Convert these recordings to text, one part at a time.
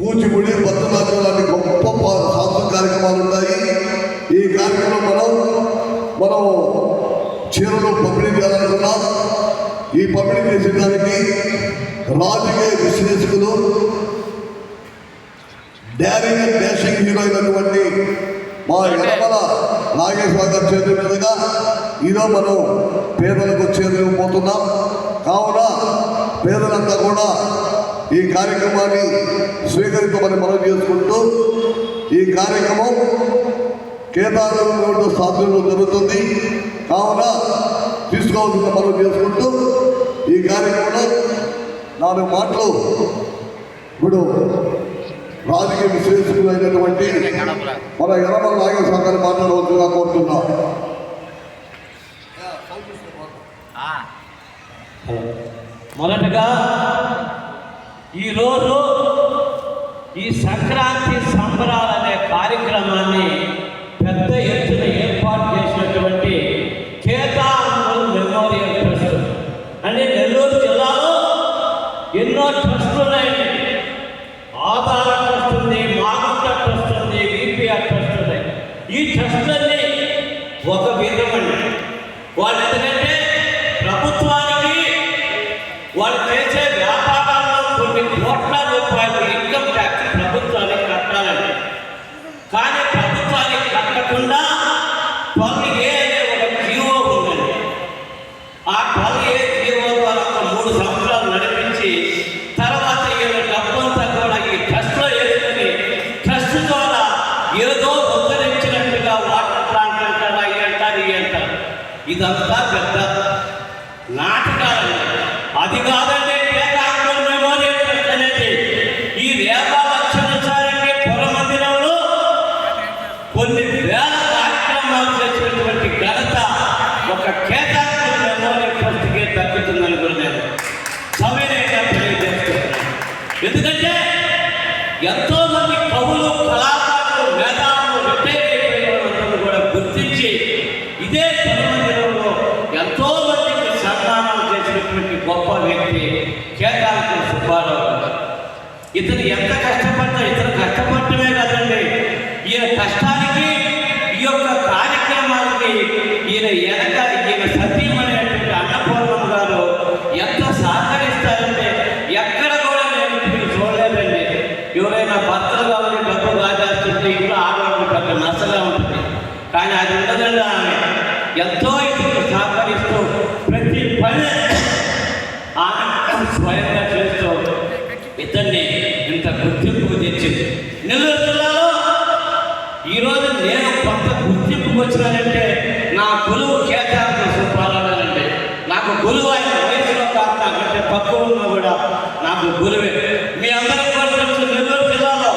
కూచిపూడి భరతనాట్యం లాంటి గొప్ప సాంస్కృతిక కార్యక్రమాలు ఉన్నాయి. ఈ కార్యక్రమం మనం మనం చీరలు పంపిణీ చేయాలనుకున్నాం ఈ పంపిణీ చేసేదానికి రాజకీయ విశ్లేషకులు డారింగ్ అండ్ డాషింగ్ హీరో అయినటువంటి మా యనమల నాగేశ్వర గారి చేతుల మీదుగా ఈరోజు మనం పేదలకు చేరుకుపోతున్నాం కావున పేదలంతా కూడా ఈ కార్యక్రమాన్ని స్వీకరించమని మనం చేసుకుంటూ ఈ కార్యక్రమం కేదారంలో సాధ్యంలో జరుగుతుంది. కావున తీసుకోవాల్సిన మనం చేసుకుంటూ ఈ కార్యక్రమంలో నాలుగు మాటలు ఇప్పుడు రాజకీయ విశ్లేషకులైనటువంటి మన ఎనమల నాగేశ్వర గారు మాట్లాడవచ్చుగా కోరుతున్నాం. మొదటగా ఈరోజు ఈ సంక్రాంతి సంబరాలు అనే కార్యక్రమాన్ని పెద్ద ఎత్తున ఏర్పాటు చేసినటువంటి కేదారంగల్ మెమోరియల్ ట్రస్ట్. అంటే నెల్లూరు జిల్లాలో ఎన్నో ట్రస్టులు ఉన్నాయండి ఆధార ట్రస్ట్ ఉంది మాగుంట ట్రస్ట్ ఉంది విపిఆర్ ట్రస్ట్ ఉన్నాయి ఈ ట్రస్టులన్నీ ఒక విధమండి ఒక కేటాంకుల కూడా నేను సవినయంగా తెలియజేస్తున్నాను ఎందుకంటే ఎంతో మంది కవులు కళాకారులు మేధావులు రిటైర్ కూడా గుర్తించి ఇదే మందిరంలో ఎంతో మందికి సన్మానాలు చేసినటువంటి గొప్ప వ్యక్తి కేదార్పుల సుబ్బారావు ఇతను ఎంత కష్టపడ్డా ఇతను కష్టపడటమే కదండి. ఈయన కష్టానికి ఈ యొక్క కార్యక్రమాలకి ఈయన వెనక ఈయన అనేటువంటి అన్నపూర్ణమ్మ గారు ఎంత సహకరిస్తారంటే ఎక్కడ కూడా నేను మీరు చూడలేదండి. ఎవరైనా భర్తలు కాబట్టి డబ్బు కాజేస్తుంటే ఇంట్లో ఆడవాళ్ళు పెద్ద నష్టగా ఉంటుంది. కానీ అది ఉండదండి ఆమె. ఎంతో ఇతరులు సహకరిస్తూ ప్రతి పని ఆమె స్వయంగా చేస్తూ ఇతన్ని ఇంత గుర్తింపు తెచ్చింది. నెల్లూరు జిల్లాలో ఈరోజు నేను కొత్త గుర్తింపుకు వచ్చినానంటే నా కొలువు గురువు ఆయన వయసులో కాదు నాకంటే పక్కువ కూడా నాకు గురువే. మీ అందరికీ కూడా నెల్లూరు జిల్లాలో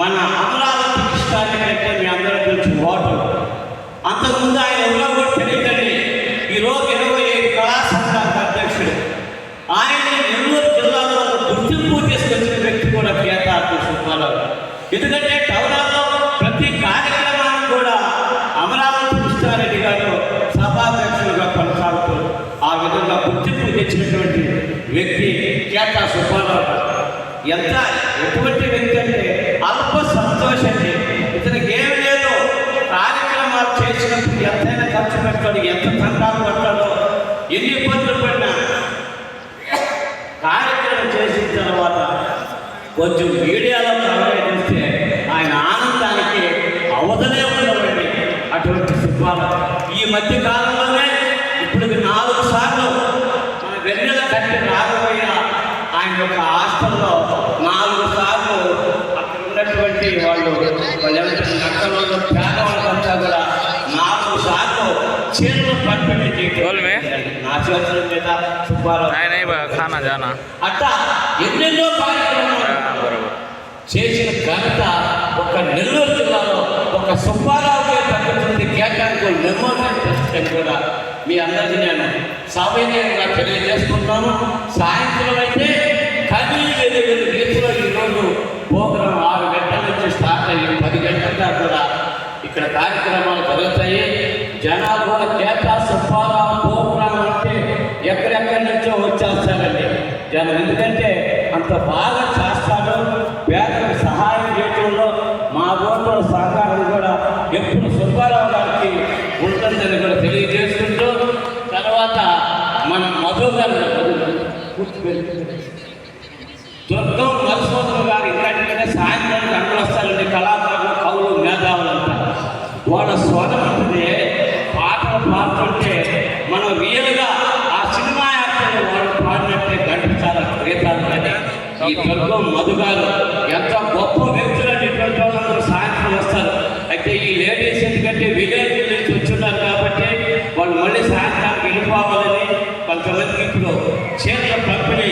మన అమరావతి కృష్ణాన్ని కంటే మీ అందరి గురించి ఓటు అంతకుముందు ఆయన ఎవరో కూడా తెలియదండి. ఈరోజు ఇరవై ఐదు కళా సంఘాలకు అధ్యక్షుడు. ఆయన నెల్లూరు జిల్లాలో గుర్తింపు తీసుకొచ్చిన వ్యక్తి కూడా కేతార్తి సుబ్బారావు ఎందుకంటే టౌనాలో ప్రతి కార్యక్రమానికి కూడా అమరావతి కృష్ణారెడ్డి గారు సభాధ్యక్షులుగా కొనసాగుతూ ఆ విధంగా గుర్తింపు తెచ్చినటువంటి వ్యక్తి కేటా సుబ్బారావు ఎంత ఎటువంటి వ్యక్తి అంటే అల్ప సంతోషండి ఇతనికి ఏం లేదు. కార్యక్రమాలు చేసినప్పుడు ఎంతైనా ఖర్చు పెడతాడు ఎంత తండాలు పడతాడో ఎన్ని ఇబ్బందులు పడినా కార్యక్రమం చేసిన తర్వాత కొంచెం మీడియాలో ప్రవేశిస్తే ఆయన ఆనందానికి అవధనే ఉండవండి. అటువంటి సుబ్బారావు ఈ మధ్య కాలంలోనే ఇప్పుడు నాలుగు సార్లు మన తండ్రి రాకపోయినా ఆయన యొక్క హాస్టల్లో నాలుగు సార్లు అక్కడ ఉన్నటువంటి వాళ్ళు వాళ్ళు నక్కలో పేదవాళ్ళు అంతా కూడా నాలుగు సార్లు చేతులు పంపిణీ చేయడం మీద సుబ్బారావు అట్టా ఎన్నెన్నో కార్యక్రమాలు. చేసిన ఘనత ఒక నెల్లూరు జిల్లాలో ఒక సుబ్బారావుకే తగ్గుతుంది కేటానికి మెమోరియల్ ట్రస్ట్ అని కూడా మీ అందరికీ నేను సవినయంగా తెలియజేసుకుంటాను. సాయంత్రం అయితే కదిలి ఎనిమిది రీతిలో ఈరోజు ప్రోగ్రాం ఆరు గంటల నుంచి స్టార్ట్ అయ్యి పది గంటల దాకా కూడా ఇక్కడ కార్యక్రమాలు జరుగుతాయి. జనాలు కూడా కేటా సుబ్బారావు ప్రోగ్రాం అంటే ఎక్కడెక్కడి నుంచో వచ్చేస్తారండి. జనం ఎందుకంటే అంత బాగా చేస్తాను మా బోర్డు సహకారం కూడా ఎప్పుడు సుబ్బారావు గారికి ఉంటుందని కూడా తెలియజేస్తుంటూ తర్వాత మన మధు గారు దుర్గం మధుసూదరు గారు ఇక్కడికంటే సాయంత్రానికి అందరూ వస్తారండి కళాకారులు కవులు మేధావులు అంటారు వాళ్ళ స్వరం అంటే పాటలు పాడుతుంటే మనం రియల్గా ఆ సినిమా యాక్టర్ వాళ్ళు పాడినట్టే గడిపించాలి ఈ దుర్గం మధు గారు ఎంత గొప్ప వ్యక్తులు అనేటువంటి ఎందుకంటే విలేజ్ నుంచి వచ్చున్నారు కాబట్టి వాళ్ళు మళ్ళీ సాయంత్రానికి వెళ్ళిపోవాలని కొంతమందికి ఇప్పుడు చీరల పంపిణీ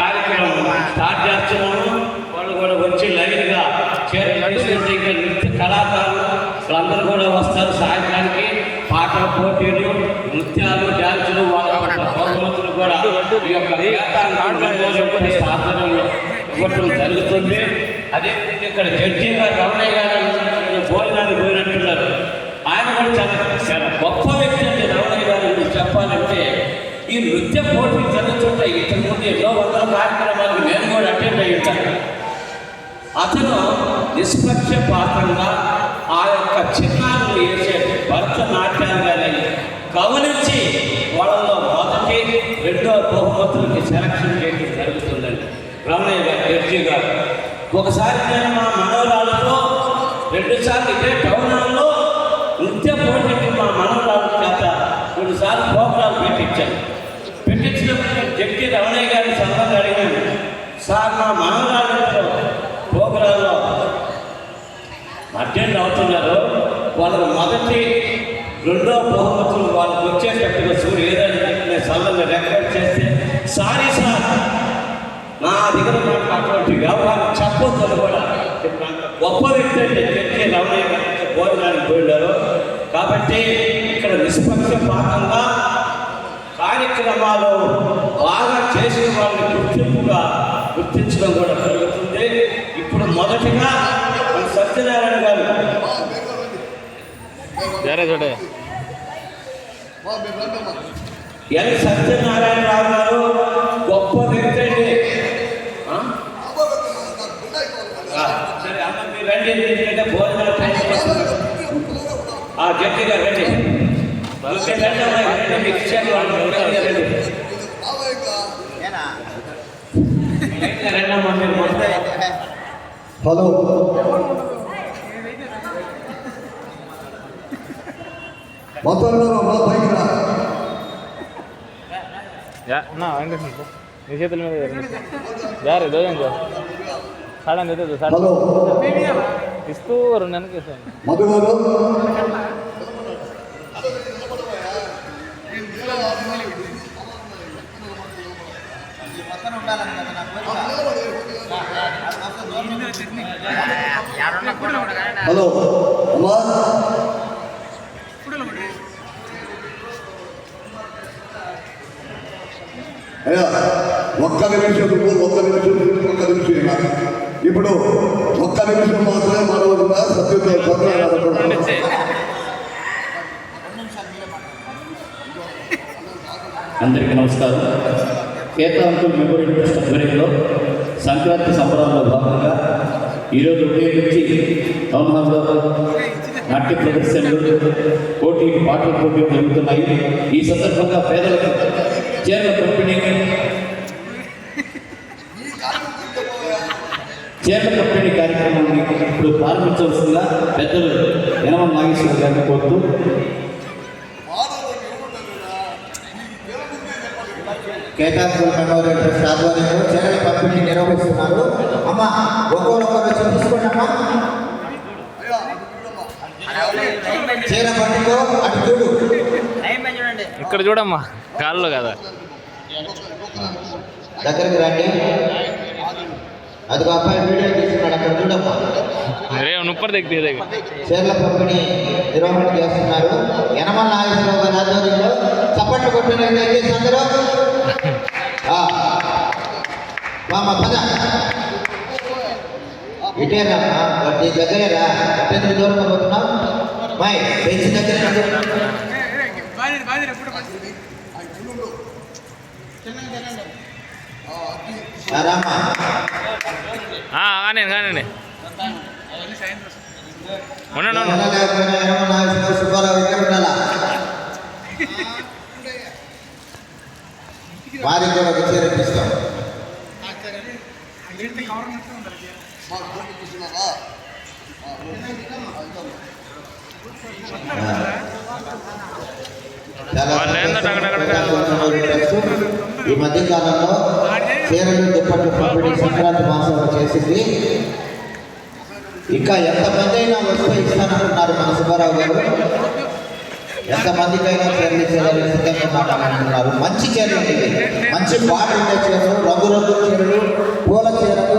కార్యక్రమం స్టార్ట్ చేస్తున్నాము. వాళ్ళు కూడా వచ్చి లైన్గా చీరలు నృత్య కళాకారులు వాళ్ళందరూ కూడా వస్తారు సాయంత్రానికి. పాటల పోటీలు నృత్యాలు డ్యాన్సులు వాళ్ళ బహుమతులు కూడా ఈ యొక్క వేదాంతాన్ని ఇవ్వటం జరుగుతుంది. అదే ఇక్కడ జడ్జి గారు రమణయ్య గారు భోజనానికి పోయినట్టున్నారు ఆయన కూడా చాలా చాలా గొప్ప వ్యక్తి అండి రమణయ్య గారు మీకు చెప్పాలంటే ఈ నృత్య పోటీ జరుగుతుంటాయి ఇంతకు ముందు ఎన్నో వందల కార్యక్రమాలకు నేను కూడా అటెండ్ అయ్యి ఉంటాను. అతను నిష్పక్షపాతంగా ఆ యొక్క చిన్నారులు వేసే భరతనాట్యాన్ని కానీ గమనించి వాళ్ళలో మొదటి రెండో బహుమతులకి సెలక్షన్ చేయడం జరుగుతుందండి. రమణయ్య గారు జడ్జి గారు. ఒకసారి నేను మా మనవరాలతో రెండుసార్లు ఇదే టౌన్ నృత్య పోటీకి మా మనవరాల చేత రెండుసార్లు ప్రోగ్రాం పెట్టించాను. జడ్జి రమణయ్య గారిని సలహా అడిగాను సార్ మా మామగారు పోకరాల్లో అటెండ్ అవుతున్నారు. వాళ్ళ మొదటి రెండో బహుమతులు వాళ్ళకి వచ్చేటట్టుగా సూర్యుడు ఏదైనా నేను సలహా రికార్డ్ చేస్తే సారీ సార్ నా దగ్గర నాకు అటువంటి వ్యవహారం చెప్పొద్దు కూడా గొప్ప వ్యక్తి అంటే చర్చి రమణయ్య గారి భోజనానికి పోయినారు. కాబట్టి ఇక్కడ నిష్పక్షపాతంగా కార్యక్రమాలు బాగా చేసిన వాళ్ళని గుర్తింపుగా గుర్తించడం కూడా జరుగుతుంది. ఇప్పుడు మొదటిగా మన సత్యనారాయణ గారు. రండమ్మా ఎల్ సత్యనారాయణరావు గారు గొప్ప వ్యక్తి అండి. సరే అమ్మ మీరు రండి ఎందుకంటే భోజనాలు జడ్జి గారు రండి. ఓకే, రండి అమ్మా, రండి మీకు ఇచ్చాను వాళ్ళు రండి, రండి. రండి అమ్మా, మీరు మొదలు. మధు గారు హలో అమ్మా అయ్యా ఒక్క నిమిషం ఒక్క నిమిషం ఒక్క నిమిషం. ఇప్పుడు ఒక్క నిమిషం మాత్రమే నుంచి అందరికీ నమస్కారం కేతాంకుల్ మెమోరియల్ ట్రస్ట్ ఆధ్వర్యంలో సంక్రాంతి సంబరాల్లో భాగంగా ఈరోజు ఉదయం నుంచి టౌన్ హాల్లో నాట్య ప్రదర్శనలు పోటీ పాటల పోటీలు జరుగుతున్నాయి. ఈ సందర్భంగా పేదలకు చీరల పంపిణీ చీరల పంపిణీ కార్యక్రమాన్ని ఇప్పుడు ప్రారంభించవలసిందిగా పెద్దలు యనమ నాగేశ్వర గారిని కోరుతూ కేటాంకుల మెమోరియల్ ట్రస్ట్ ఆధ్వర్యంలో చీరల పంపిణీ నిర్వహిస్తున్నారు. అమ్మ ఒక్కొక్కరు వచ్చి తీసుకోండి అమ్మా. చీర పట్టుకో అటు చూడు. ఇక్కడ చూడమ్మా కాళ్ళు కదా. దగ్గరికి రండి. అదిగో అబ్బాయి వీడియో తీస్తున్నాడు అక్కడ చూడమ్మా. రే నుప్పర్ దగ్గర దగ్గర చీరల పంపిణీ నిర్వహణ చేస్తున్నారు. యనమల నాగేశ్వరరావు గారి ఆధ్వర్యంలో చప్పట్లు కొట్టిన దయచేసి అందరూ. పద. ఇటేరా నీ దగ్గరేరా అట్టెందుకు దూరంగా పోతున్నావు మై బెంచ్ దగ్గర. రామ్మా కానీ కానీ వారికి కూడా ఒక చీర ఇప్పిస్తాం. ఈ మధ్య కాలంలో చీరలు దుప్పట్లు పంపిణీ సంక్రాంతి మాసంలో చేసింది ఇంకా ఎంతమంది అయినా వస్తే ఇస్తానంటున్నారు మన సుబ్బారావు గారు. ఎంతమందికైనా చీరలు ఇచ్చేదానికి సిద్ధంగా ఉన్నామంటున్నారు మంచి ఇవి. మంచి ఉండే చీరలు రంగురంగు చీరలు పూల చీరలు.